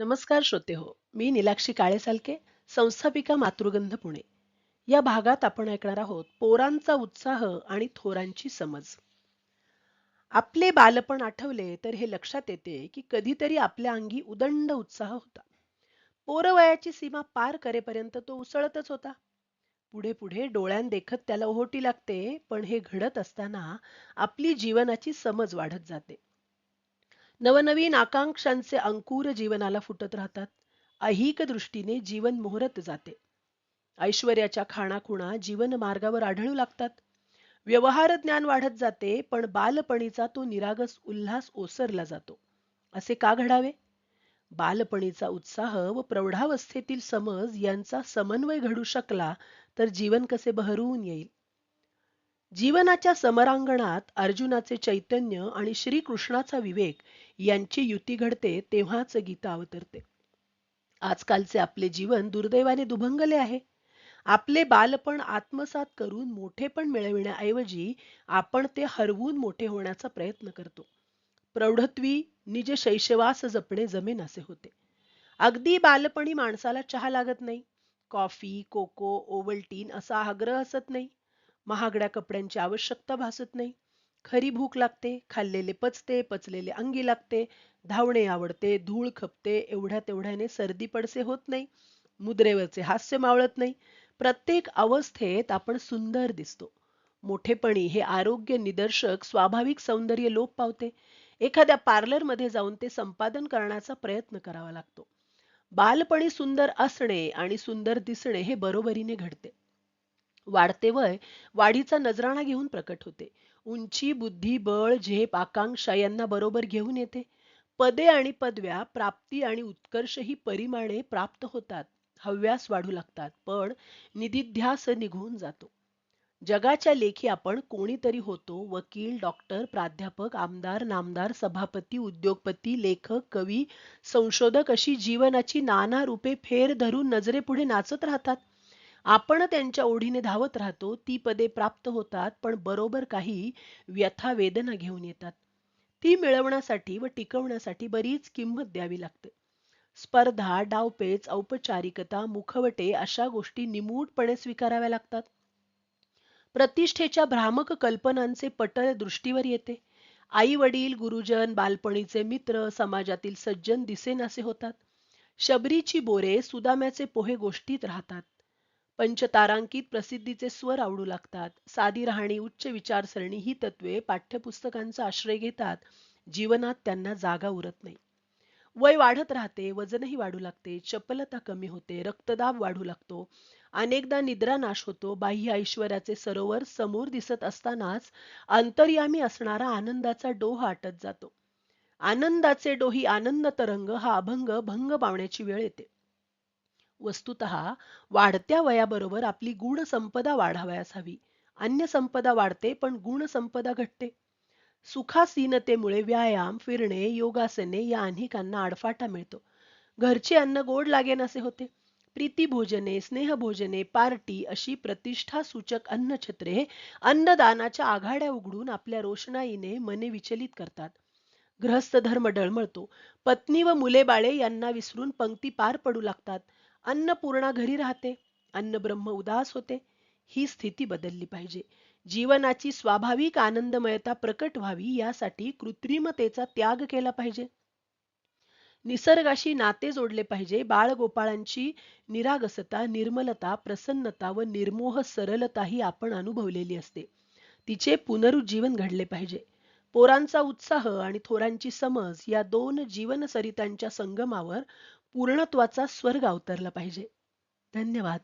नमस्कार श्रोते हो मी निलाक्षी काळेसालके संस्थापिका मातृगंध पुणे. या भागात आपण ऐकणार आहोत पोरांचा उत्साह आणि थोरांची समज. आपले बालपण आठवले तर हे लक्षात येते की कधीतरी आपल्या अंगी उदंड उत्साह होता. पोरवयाची सीमा पार करेपर्यंत तो उसळतच होता. पुढे पुढे डोळ्यांदेखत त्याला ओहोटी लागते पण हे घडत असताना आपली जीवनाची समज वाढत जाते. नवनवीन आकांक्षांचे अंकुर जीवनाला फुटत राहतात. ऐहिक दृष्टीने जीवन मोहरत जाते. ऐश्वर्याच्या खाणाखुणा जीवन मार्गावर आढळू लागतात. व्यवहार ज्ञान वाढत जाते पण बालपणीचा तो निरागस उल्हास ओसरला जातो. असे का घडावे? बालपणीचा उत्साह व प्रौढावस्थेतील समज यांचा समन्वय घडू शकला तर जीवन कसे बहरून येईल? जीवनाच्या समरांगणात अर्जुनाचे चैतन्य आणि श्रीकृष्णाचा विवेक यांची युती घडते तेव्हाच गीता अवतरते. आजकालचे आपले जीवन दुर्दैवाने दुभंगले आहे. आपले बालपण आत्मसात करून मोठेपण मिळविण्याऐवजी आपण ते हरवून मोठे होण्याचा प्रयत्न करतो. प्रौढत्वी निज शैशवास जपणे जमेनासे होते. अगदी बालपणी माणसाला चहा लागत नाही. कॉफी कोको ओवल्टीन असा आग्रह असत नाही. महागड्या कपड्यांची आवश्यकता भासत नाही. खरी भूक लागते खाल्लेले पचते पचलेले अंगी लागते धावणे आवडते धूळ खपते एवढ्या तेवढ्याने सर्दी पडसे होत नाही. मुद्रेवरचे हास्य मावळत नाही. प्रत्येक अवस्थेत आपण सुंदर दिसतो. मोठेपणी हे आरोग्य निदर्शक स्वाभाविक सौंदर्य लोप पावते. एखाद्या पार्लरमध्ये जाऊन ते संपादन करण्याचा प्रयत्न करावा लागतो. बालपणी सुंदर असणे आणि सुंदर दिसणे हे बरोबरीने घडते. वाढते वय वाढीचा नजराणा घेऊन प्रकट होते. उंची बुद्धी बळ झेप आकांक्षा यांना बरोबर घेऊन येते. पदे आणि पदव्या प्राप्ती आणि उत्कर्ष ही परिमाणे प्राप्त होतात. हव्यास वाढू लागतात पण निधिध्यास निघून जातो. जगाच्या लेखी आपण कोणीतरी होतो वकील डॉक्टर प्राध्यापक आमदार नामदार सभापती उद्योगपती लेखक कवी संशोधक अशी जीवनाची नाना रूपे फेर धरून नजरेपुढे नाचत राहतात. आपण त्यांच्या ओढीने धावत राहतो ती पदे प्राप्त होतात पण बरोबर काही व्यथा वेदना घेऊन येतात. ती मिळवण्यासाठी व टिकवण्यासाठी बरीच किंमत द्यावी लागते. स्पर्धा डावपेच औपचारिकता मुखवटे अशा गोष्टी निमूटपणे स्वीकाराव्या लागतात. प्रतिष्ठेच्या भ्रामक कल्पनांचे पटल दृष्टीवर येते. आई वडील गुरुजन बालपणीचे मित्र समाजातील सज्जन दिसेनासे होतात. शबरीची बोरे सुदाम्याचे पोहे गोष्टीत राहतात. पंचतारांकित प्रसिद्धीचे स्वर आवडू लागतात. साधी राहणी उच्च विचारसरणी ही तत्वे पाठ्यपुस्तकांचा आश्रय घेतात. जीवनात त्यांना जागा उरत नाही. वय वाढत राहते वजनही वाढू लागते चपलता कमी होते रक्तदाब वाढू लागतो. अनेकदा निद्रा नाश होतो बाह्य ऐश्वर्याचे सरोवर समोर दिसत असतानाच अंतर्यामी असणारा आनंदाचा डोह आटत जातो. आनंदाचे डोही आनंद तरंग हा अभंग भंग पावण्याची वेळ येते. वस्तुत वाढत्या वयाबरोबर आपली गुण संपदा वाढावयास हवी. अन्य संपदा वाढते पण गुण संपदा घटते. सुखासीनतेमुळे व्यायाम फिरणे योगासने या अनेकांना आडफाटा मिळतो. घरचे अन्न गोड लागेन असे होते. प्रीतीभोजने स्नेहभोजने पार्टी अशी प्रतिष्ठा सूचक अन्नछत्रे अन्नदानाच्या आघाड्या उघडून आपल्या रोषणाईने मने विचलित करतात. गृहस्थ धर्म डळमळतो पत्नी व मुले बाळे यांना विसरून पंक्ती पार पडू लागतात. अन्नपूर्णा घरी राहते. अन्न ब्रह्म उदास होते. ही स्थिती बदलली पाहिजे. जीवनाची स्वाभाविक आनंदमयता प्रकट व्हावी यासाठी कृत्रिमतेचा त्याग केला पाहिजे. निसर्गाशी नाते जोडले पाहिजे. बाळगोपाळांची निरागसता निर्मलता प्रसन्नता व निर्मोह सरलता ही आपण अनुभवलेली असते. तिचे पुनरुज्जीवन घडले पाहिजे. पोरांचा उत्साह आणि थोरांची समज या दोन जीवनसरितांच्या संगमावर पूर्णत्वाचा स्वर्ग अवतरला पाहिजे. धन्यवाद.